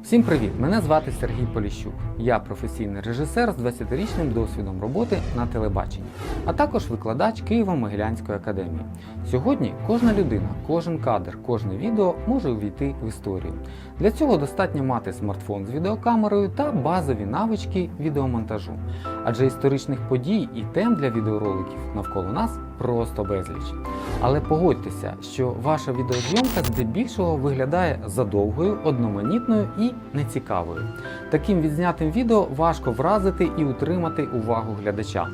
Всім привіт! Мене звати Сергій Поліщук. Я професійний режисер з 20-річним досвідом роботи на телебаченні, а також викладач Києво-Могилянської академії. Сьогодні кожна людина, кожен кадр, кожне відео може увійти в історію. Для цього достатньо мати смартфон з відеокамерою та базові навички відеомонтажу. Адже історичних подій і тем для відеороликів навколо нас просто безліч. Але погодьтеся, що ваша відеозйомка здебільшого виглядає задовгою, одноманітною і нецікавою. Таким відзнятим відео важко вразити і утримати увагу глядача.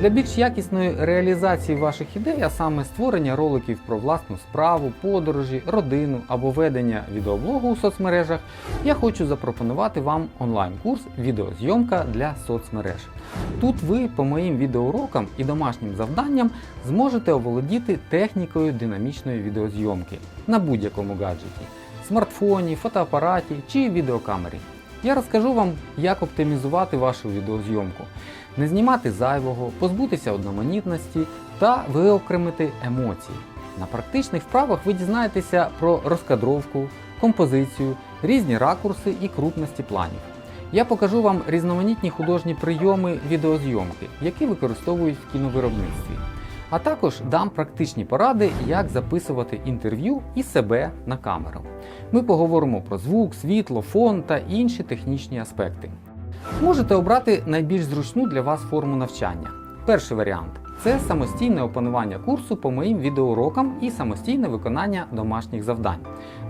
Для більш якісної реалізації ваших ідей, а саме створення роликів про власну справу, подорожі, родину або ведення відеоблогу у соцмережах, я хочу запропонувати вам онлайн-курс відеозйомка для соцмереж. Тут ви по моїм відеоурокам і домашнім завданням зможете оволодіти технікою динамічної відеозйомки на будь-якому гаджеті смартфоні, фотоапараті чи відеокамері. Я розкажу вам, як оптимізувати вашу відеозйомку, не знімати зайвого, позбутися одноманітності та виокремити емоції. На практичних вправах ви дізнаєтеся про розкадровку, композицію, різні ракурси і крупності планів. Я покажу вам різноманітні художні прийоми відеозйомки, які використовують в кіновиробництві. А також дам практичні поради, як записувати інтерв'ю і себе на камеру. Ми поговоримо про звук, світло, фон та інші технічні аспекти. Можете обрати найбільш зручну для вас форму навчання. Перший варіант це самостійне опанування курсу по моїм відеоурокам і самостійне виконання домашніх завдань.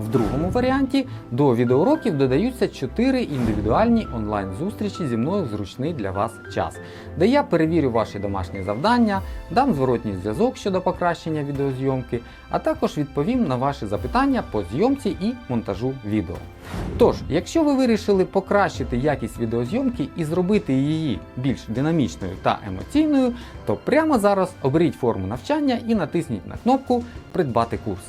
В другому варіанті до відеоуроків додаються 4 індивідуальні онлайн-зустрічі зі мною в зручний для вас час, де я перевірю ваші домашні завдання, дам зворотній зв'язок щодо покращення відеозйомки, а також відповім на ваші запитання по зйомці і монтажу відео. Тож, якщо ви вирішили покращити якість відеозйомки і зробити її більш динамічною та емоційною, то прямо зараз оберіть форму навчання і натисніть на кнопку Придбати курс.